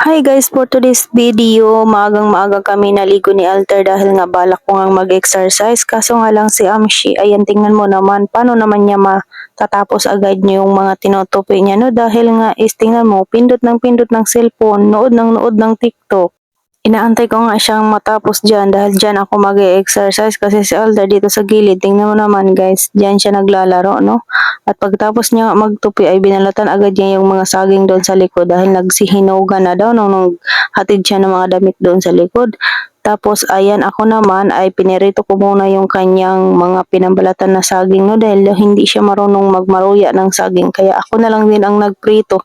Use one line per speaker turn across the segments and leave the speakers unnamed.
Hi guys, for today's video, maagang maaga kami naligo ni Alter dahil nga balak ko nga mag-exercise. Kaso nga lang si Amshi, ayan tingnan mo naman, paano naman niya matatapos agad niya yung mga tinutupi niya, no? Dahil nga is tingnan mo, pindot ng pindot ng cellphone, nood ng nood ng TikTok. Inaantay ko nga siyang matapos dyan dahil dyan ako mag exercise kasi si Alter dito sa gilid. Tingnan mo naman guys, dyan siya naglalaro, no? At pagtapos niya magtupi ay binalatan agad niya yung mga saging doon sa likod dahil nagsihinoga na daw nung, nung hatid siya ng mga damit doon sa likod. Tapos ayan ako naman ay pinirito ko muna yung kanyang mga pinambalatan na saging no? Dahil hindi siya marunong magmaruya ng saging. Kaya ako na lang din ang nagprito.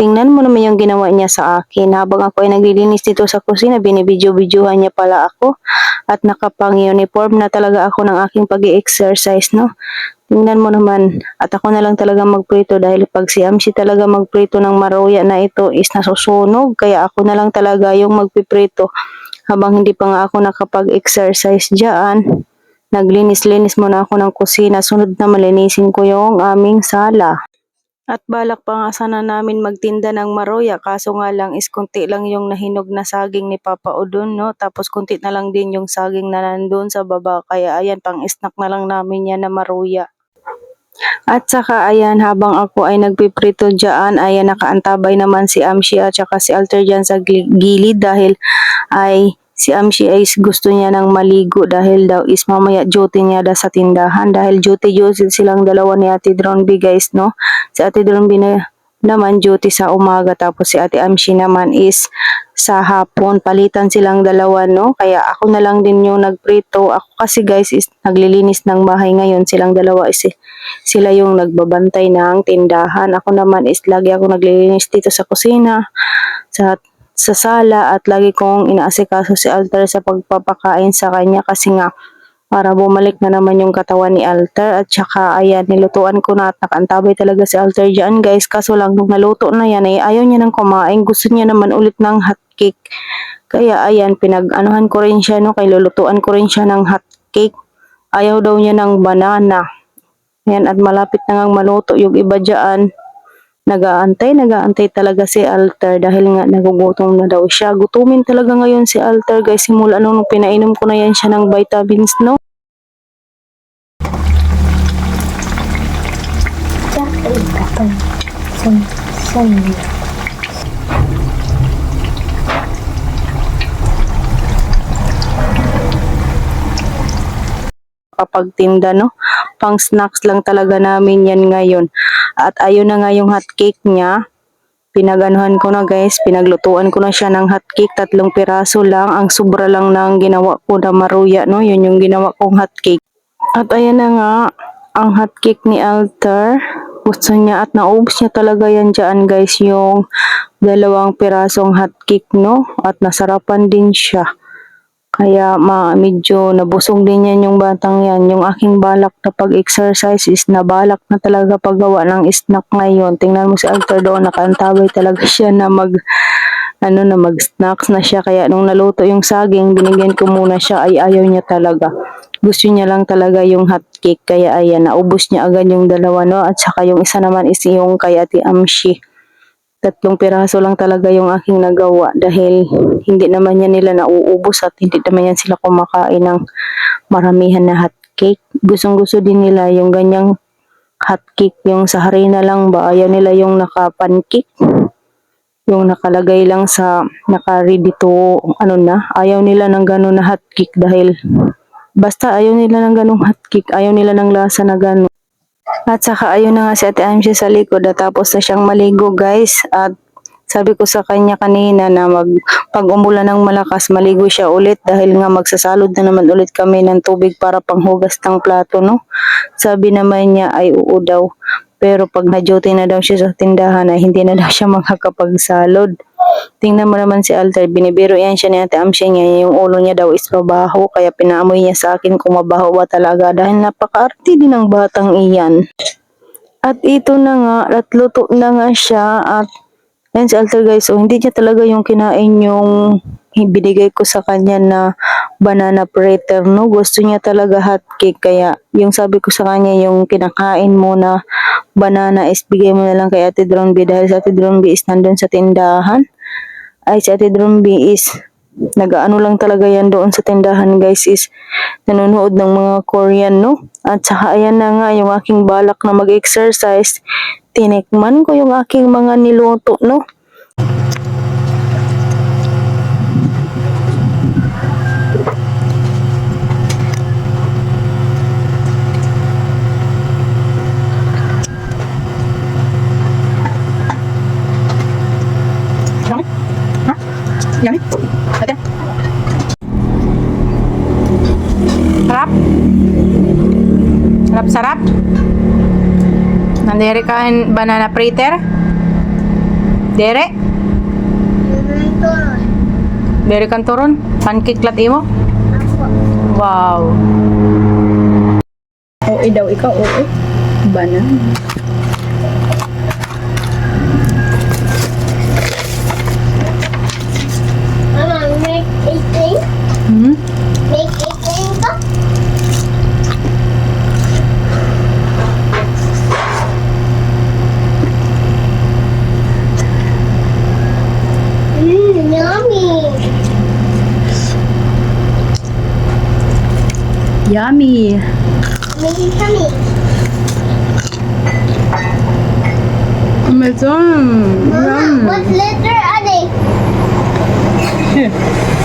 Tingnan mo naman yung ginawa niya sa akin. Habang ako ay naglilinis dito sa kusina binibidyo-bidyuhan niya pala ako. At nakapang uniform na talaga ako ng aking pag exercise no. Tingnan mo naman, at ako na lang talaga magprito dahil pag si Amsi talaga magprito ng maruya na ito is nasusunog, kaya ako na lang talaga yung magpiprito habang hindi pa nga ako nakapag-exercise dyan. Naglinis-linis muna ako ng kusina, sunod na malinisin ko yung aming sala. At balak pa nga sana namin magtinda ng maroya, kaso nga lang is kunti lang yung nahinog na saging ni Papa Udon, no? Tapos kunti na lang din yung saging na nandun sa baba, kaya ayan, pang snack na lang namin yan na maruya. At saka ayan, habang ako ay nagpiprito dyan, ayan nakaantabay naman si Amshi at saka si Alter dyan sa gil- gilid dahil ay si Amshi ay gusto niya nang maligo dahil daw is mamaya duty niya daw sa tindahan dahil duty duty silang dalawa ni Ate Dronby guys no. Si Ate Dronby na naman duty sa umaga tapos si Ate Amshi naman is sa hapon. Palitan silang dalawa no? Kaya ako na lang din yung nagprito. Ako kasi guys is naglilinis ng bahay. Ngayon silang dalawa is sila yung nagbabantay ng tindahan. Ako naman is lagi ako naglilinis dito sa kusina sa sa sala at lagi kong inaasikaso si Alter sa pagpapakain sa kanya. Kasi nga para bumalik na naman yung katawan ni Alter at saka ayan nilutuan ko na at nakaantabay talaga si Alter dyan guys. Kaso lang nung naluto na yan ay ayaw niya nang kumain. Gusto niya naman ulit ng hot cake. Kaya ayan pinag-anuhan ko rin siya no? Kay lulutuan ko rin siya ng hot cake. Ayaw daw niya ng banana. Ayan, at malapit na ngang maluto yung iba dyan. Nagaantay, nagaantay talaga si Alter dahil nga nagugutom na daw siya. Gutumin talaga ngayon si Alter guys. Simula nung pinainom ko na yan siya ng vitamins no.
Kakaibatang san san
kapag no? Pang snacks lang talaga namin yan ngayon. At ayun na nga yung hot cake niya. Pinaganuhan ko na guys, pinaglutuan ko na siya ng hot cake, tatlong piraso lang. Ang sobra lang ng ginawa ko na maruya, no? Yun yung ginawa kong hot cake. At ayan na nga, ang hot cake ni Alter. Gusto niya at naubos niya talaga yan dyan guys, yung dalawang pirasong hot cake, no? At nasarapan din siya. Kaya ma medyo nabusog din yan yung batang yan. Yung aking balak na pag-exercise is nabalak na talaga paggawa ng snack ngayon. Tingnan mo si Alter doon, nakaantabay talaga siya na mag ano na mag-snacks na siya. Kaya nung naluto yung saging, binigyan ko muna siya ay ayaw niya talaga. Gusto niya lang talaga yung hot cake. Kaya ayan, naubos niya agad yung dalawa no. At saka yung isa naman is yung kay Ate Amshi tatlong piraso lang talaga yung aking nagawa dahil hindi naman yan nila nauubos at hindi naman yan sila kumakain ng maramihan na hot cake. Gustong gusto din nila yung ganyang hot cake, yung sa harina lang ba, ayaw nila yung naka-pancake. Yung nakalagay lang sa naka-ready to, ano na, ayaw nila ng gano'n na hot cake dahil basta ayaw nila ng ganong hot cake, ayaw nila ng lasa na gano'n. At saka ayun na nga si Ate Amshi sa likod at tapos na siyang maligo guys at sabi ko sa kanya kanina na mag, pag umulan ng malakas maligo siya ulit dahil nga magsasalod na naman ulit kami ng tubig para panghugas ng plato no. Sabi naman niya ay oo daw pero pag na-duty na daw siya sa tindahan ay hindi na daw siya makakapagsalod. Tingnan mo naman si Alter, binibiro yan siya ni Ate Amshi niya, yung ulo niya daw is mabaho, kaya pinaamoy niya sa akin kung mabaho ba talaga dahil napaka-arte din ng batang iyan. At ito na nga, at luto na nga siya at yan si Alter guys, so hindi niya talaga yung kinain yung binigay ko sa kanya na banana fritter, no? Gusto niya talaga hot cake, kaya yung sabi ko sa kanya yung kinakain mo na banana is bigay mo na lang kay Ate Dronby dahil sa Ate Dronby is nandun sa tindahan. ay si Ate Drumbi is nag-ano lang talaga yan doon sa tindahan guys is nanonood ng mga Korean no? At saka ayan na nga yung aking balak na mag-exercise. Tinikman ko yung aking mga niluto no
Sarap, sarap. Nandere kain banana fritter. Dere. Dere kan turun. Pancake lat imo. Wow. Oo daw ikaw, oo. Banana.
Mama, make a thing.
Hmm?
Make a thing ka. Mmm, yummy.
Yummy.
Make it yummy.
Amazon.
Mama, what letter are they?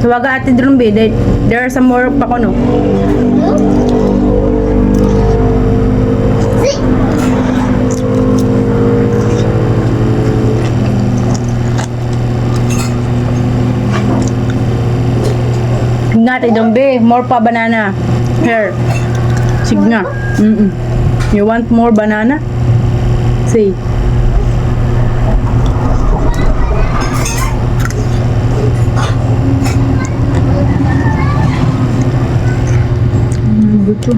Tawaga ate Drumbi, there, there are some more pa ko no. Nga ate Drumbi, more pa banana. Here. Sige nga. Mm-mm. You want more banana? Say. 住